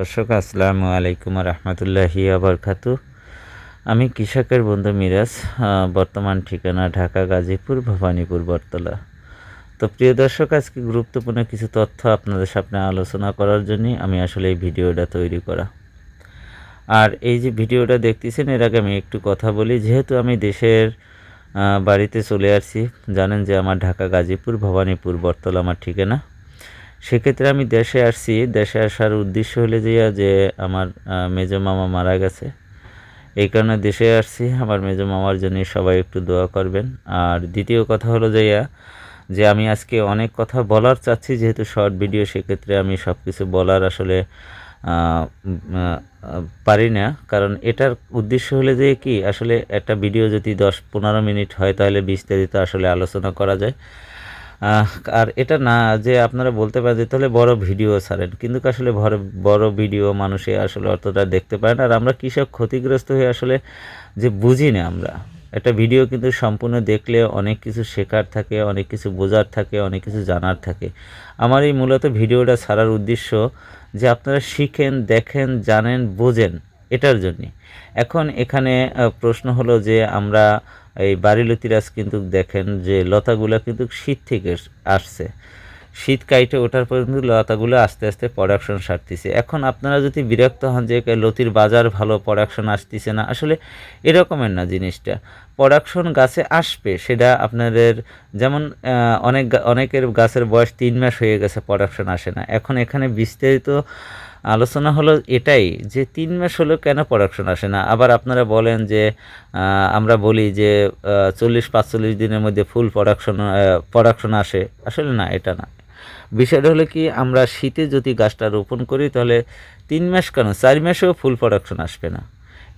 দর্শক, আসসালামু আলাইকুম রহমতুল্লাহি আবরকাতু আমি কৃষকের বন্ধু মিরাজ বর্তমান ঠিকানা ঢাকা, গাজীপুর, ভবানীপুর, বটতলা। তো প্রিয় দর্শক, আজকে গুরুত্বপূর্ণ কিছু তথ্য আপনাদের সামনে আলোচনা করার জন্য আমি আসলে এই ভিডিওটা তৈরি করা। আর এই যে ভিডিওটা দেখতেছেন, এর আগে আমি একটু কথা বলি। যেহেতু আমি দেশের বাড়িতে চলে আসছি, জানেন যে আমার ঢাকা, গাজীপুর, ভবানীপুর, বটতলা আমার ঠিকানা। সেক্ষেত্রে আমি দেশে আসছি। দেশে আসার উদ্দেশ্য হলে যে যে আমার মেজো মামা মারা গেছে। এই কারণে দেশে আসছি। আমার মেজো মামার জন্য সবাই একটু দোয়া করবেন। আর দ্বিতীয় কথা হলো যে ইয়া, যে আমি আজকে অনেক কথা বলার চাচ্ছি যেহেতু শর্ট ভিডিও সেক্ষেত্রে আমি সব কিছু বলার আসলে পারি না। কারণ এটার উদ্দেশ্য হলে যে কি আসলে একটা ভিডিও যদি দশ পনেরো মিনিট হয় তাহলে বিস্তারিত আসলে আলোচনা করা যায়। আর এটা না যে আপনারা বলতে পারেন যে তাহলে বড় ভিডিও ছাড়েন। কিন্তু আসলে বড় বড় ভিডিও মানুষে আসলে অতটা দেখতে পারে না। আর আমরা কৃষক ক্ষতিগ্রস্ত হয়ে আসলে যে বুঝি না আমরা। একটা ভিডিও কিন্তু সম্পূর্ণ দেখলে অনেক কিছু শেখার থাকে, অনেক কিছু বোঝার থাকে, অনেক কিছু জানার থাকে। আমার এই মূলত ভিডিওটা ছাড়ার উদ্দেশ্য যে আপনারা শিখেন, দেখেন, জানেন, বোঝেন, এটার জন্যে। এখন এখানে প্রশ্ন হলো যে আমরা এই বাড়িলতিরাজ কিন্তু দেখেন যে লতাগুলো কিন্তু শীত থেকে আসছে। শীত কাইটে ওঠার পর কিন্তু লতাগুলো আস্তে আস্তে প্রোডাকশন সারতেছে। এখন আপনারা যদি বিরক্ত হন যে লতির বাজার ভালো প্রোডাকশন আসতেছে না, আসলে এরকমের না জিনিসটা। প্রোডাকশন গাছে আসবে, সেটা আপনাদের যেমন অনেক অনেকের গাছের বয়স তিন মাস হয়ে গেছে প্রোডাকশন আসে না। এখন এখানে বিস্তারিত আলোচনা হলো এটাই যে তিন মাস হলেও কেন প্রোডাকশন আসে না? আবার আপনারা বলেন যে আমরা বলি যে চল্লিশ, পাঁচচল্লিশ দিনের মধ্যে ফুল প্রোডাকশন প্রোডাকশন আসে। আসলে না, এটা না। বিষয়টা হলো কি, আমরা শীতে যদি গাছটা রোপণ করি, তাহলে তিন মাস কেন? চার মাসেও ফুল প্রোডাকশন আসবে না।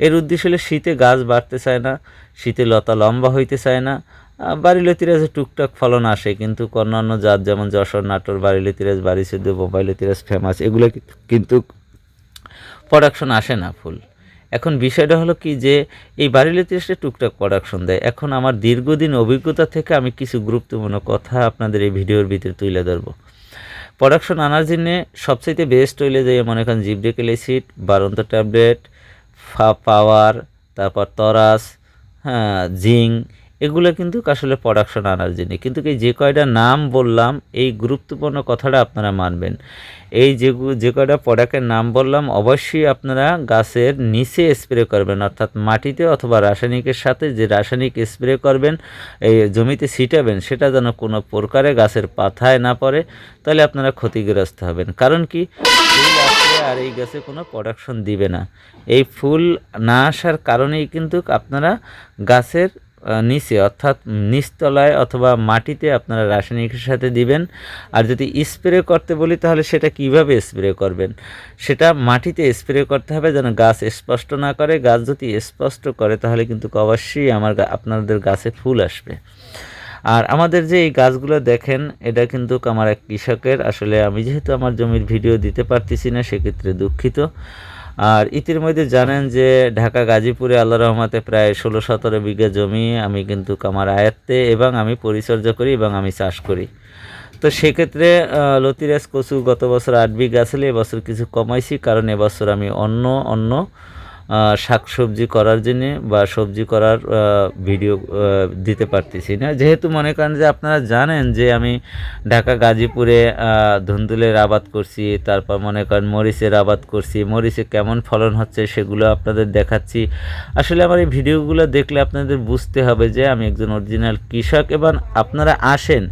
এর উদ্দেশ্য হলো শীতে গাছ বাড়তে চায় না, শীতে লতা লম্বা হইতে চায় না আহ, বাড়িলতিরাজে টুকটাক ফলন আসে কিন্তু অন্যান্য জাত যেমন যশোর নাটোর বাড়িলতিরাজ বাড়ি সিদ্ধ মোবাইলতিরাজ ফেমাস এগুলো কিন্তু প্রোডাকশন আসে না ফুল। এখন বিষয়টা হলো কি যে এই বাড়িলিতে এসে টুকটাক প্রোডাকশন দেয়। এখন আমার দীর্ঘদিন অভিজ্ঞতা থেকে আমি কিছু গুরুত্বপূর্ণ কথা আপনাদের এই ভিডিওর ভিতরে তুলে ধরবো। প্রোডাকশন আনার জন্য সবচাইতে বেস্ট হইলে যে মনে করেন জিবডেকেল অ্যাসিড বারন্ত ট্যাবলেট ফা পাওয়ার তারপর তরাস হ্যাঁ জিঙ্ক এগুলো কিন্তু আসলে প্রোডাকশন আনার জন্য কিন্তু এই যে কয়টা নাম বললাম, এই গুরুত্বপূর্ণ কথাটা আপনারা মানবেন। এই যে যে কয়টা প্রোডাক্টের নাম বললাম, অবশ্যই আপনারা গাছের নিচে স্প্রে করবেন, অর্থাৎ মাটিতে অথবা রাসায়নিকের সাথে যে রাসায়নিক স্প্রে করবেন, এই জমিতে ছিটাবেন, সেটা যেন কোনো প্রকারে গাছের পাথায় না পড়ে, তাহলে আপনারা ক্ষতিগ্রস্ত হবেন। কারণ কি আর এই গাছে কোনো প্রোডাকশন দিবে না। এই ফুল না আসার কারণেই কিন্তু আপনারা গাছের নিচে, অর্থাৎ নিচতলায় অথবা মাটিতে আপনারা রাসায়নিকের সাথে দিবেন। আর যদি স্প্রে করতে বলি, তাহলে সেটা কীভাবে স্প্রে করবেন? সেটা মাটিতে স্প্রে করতে হবে যেন গাছ স্পষ্ট না করে। গাছ যদি স্পষ্ট করে, তাহলে কিন্তু অবশ্যই আমার আপনাদের গাছে ফুল আসবে। আর আমাদের যে এই গাছগুলো দেখেন, এটা কিন্তু আমার এক কৃষকের। আসলে আমি যেহেতু আমার জমির ভিডিও দিতে পারতেছি না, সেক্ষেত্রে দুঃখিত। আর ইতিমধ্যে জানেন যে ঢাকা, গাজীপুরে আল্লাহ রহমাতে প্রায় ষোলো সতেরো বিঘা জমি আমি কিন্তু আমার আয়ত্তে এবং আমি পরিচর্যা করি এবং আমি চাষ করি। তো সেক্ষেত্রে লতিরাজ কচু গত বছর আট বিঘা ছিল এবছর কিছু কমাইছি, কারণ এবছর আমি অন্য অন্য শাকসবজি করার জন্য বা সবজি করার ভিডিও দিতে পারতেছি না। যেহেতু মনে করেন যে আপনারা জানেন যে আমি ঢাকা, গাজীপুরে ধুন্দুলের আবাদ করছি, তারপর মনে করেন মরিচের আবাদ করছি, মরিচে কেমন ফলন হচ্ছে সেগুলো আপনাদের দেখাচ্ছি। আসলে আমার এই ভিডিওগুলো দেখলে আপনাদের বুঝতে হবে যে আমি একজন অরিজিনাল কৃষক এবং আপনারা আসেন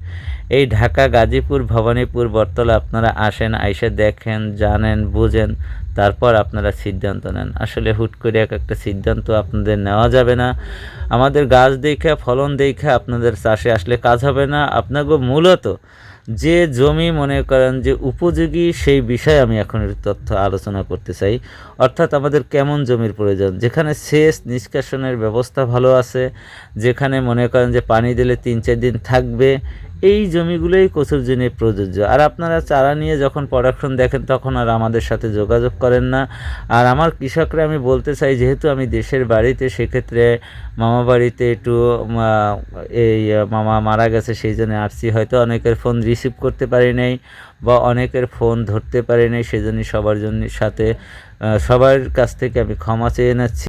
এই ঢাকা, গাজীপুর, ভবানীপুর, বটতলা, আপনারা আসেন, আইসে দেখেন, জানেন, বোঝেন। তারপর আপনারা সিদ্ধান্ত নেন। আসলে হুট করে এক একটা সিদ্ধান্ত আপনাদের নেওয়া যাবে না। আমাদের গাছ দেখে, ফলন দেখে আপনাদের চাষে আসলে কাজ হবে না। আপনাকে মূলত যে জমি মনে করেন যে উপযোগী, সেই বিষয়ে আমি এখন তথ্য আলোচনা করতে চাই। অর্থাৎ আমাদের কেমন জমির প্রয়োজন? যেখানে সেচ নিষ্কাশনের ব্যবস্থা ভালো আছে, যেখানে মনে করেন যে পানি দিলে তিন চার দিন থাকবে এই জমিগুলোই কচুর জন্য প্রযোজ্য। আর আপনারা চারা নিয়ে যখন প্রোডাকশন দেখেন, তখন আর আমাদের সাথে যোগাযোগ করেন না। আর আমার কৃষকরা, আমি বলতে চাই, যেহেতু আমি দেশের বাড়িতে, সেক্ষেত্রে মামা বাড়িতে একটু এই, মামা মারা গেছে, সেই জন্য আসছি হয়তো অনেকের ফোন রিসিভ করতে পারি নাই বা অনেকের ফোন ধরতে পারিনি সেজন্য সবার জন্য সাথে সবার কাছ থেকে আমি ক্ষমা চেয়ে নিচ্ছি।